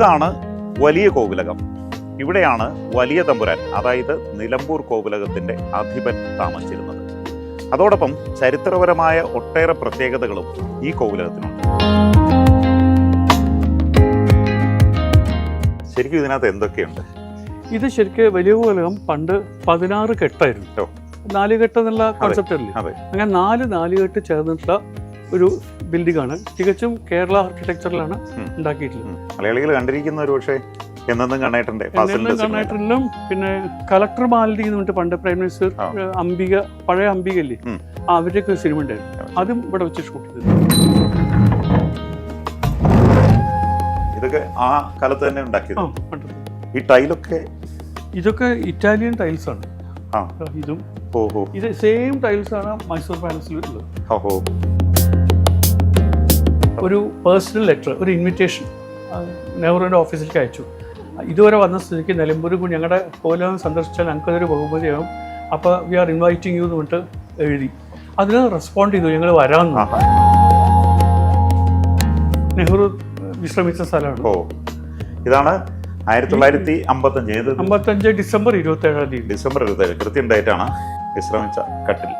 ഇതാണ് വലിയ കോവിലകം. ഇവിടെയാണ് വലിയ തമ്പുരാൻ അതായത് നിലമ്പൂർ കോവിലകത്തിന്റെ അധിപൻ താമസിച്ചിരുന്നത്. അതോടൊപ്പം ചരിത്രപരമായ ഒട്ടേറെ പ്രത്യേകതകളും ഈ കോവിലകത്തിനുണ്ട്. ശരിക്കും ഇതിനകത്ത് എന്തൊക്കെയുണ്ട്? ഇത് ശരിക്കും വലിയ കോവിലകം പണ്ട് പതിനാറ് കെട്ടായിരുന്നു. നാലുകെട്ട് നാല് കെട്ട് എന്നുള്ള കോൺസെപ്റ്റ് അല്ലേ? അങ്ങനെ നാല് നാലുകെട്ട് ചേർന്നിട്ടുള്ള ഒരു ബിൽഡിംഗ് ആണ് തികച്ചും കേരള ആർക്കിടെക്ചറിലാണ്. ഉണ്ടാക്കിയിട്ടുള്ളത്. മലയാളികൾ കണ്ടിരിക്കുന്ന ഒരു പക്ഷേ സിനിമ കർണാടകയിലും പിന്നെ കളക്ടർ മാലിന്യം എന്ന് പറഞ്ഞിട്ട് പണ്ട് പ്രൈം മിനിസ്റ്റർ അംബിക പഴയ അംബിക അല്ലേ ഉം. അവരുടെയൊക്കെ സിനിമ ഉണ്ടായിരുന്നു. അതും ഇവിടെ വെച്ച് ഷൂട്ട് ചെയ്തു ഇതൊക്കെ ആ കാലത്ത് തന്നെ ഉണ്ടാക്കിയത്. ഈ ടൈലൊക്കെ? ഇതൊക്കെ ഇറ്റാലിയൻ ടൈൽസ് ആണ്. ഇതും. ഓഹോ. ഇത് സെയിം ടൈൽസ് ആണ് മൈസൂർ പാലസിൽ ഉള്ളത്. ഓഹോ. ഒരു പേഴ്സണൽ ലെറ്റർ ഒരു ഇൻവിറ്റേഷൻ നെഹ്റുവിന്റെ ഓഫീസിലേക്ക് അയച്ചു. ഇതുവരെ വന്ന സ്ഥിതിക്ക് നിലമ്പൂർ കൂടി ഞങ്ങളുടെ കോലം സന്ദർശിച്ചാൽ ഞങ്ങൾക്കതൊരു ബഹുമതിയാകും അപ്പോൾ വി ആർ ഇൻവൈറ്റിംഗ് യു എന്ന് പറഞ്ഞിട്ട് എഴുതി. അതിന് റെസ്പോണ്ട് ചെയ്തു ഞങ്ങൾ വരാമെന്ന് നെഹ്റു വിശ്രമിച്ച സ്ഥലമാണ്. ഓ ഇതാണ് ആയിരത്തി തൊള്ളായിരത്തി അമ്പത്തഞ്ച്. ഏത് അമ്പത്തഞ്ച് ഡിസംബർ ഇരുപത്തി ഏഴാം തീയതി. ഡിസംബർ ഇരുപത്തേഴ്. കൃത്യം ഡേറ്റാണ് വിശ്രമിച്ച കട്ടിൽ.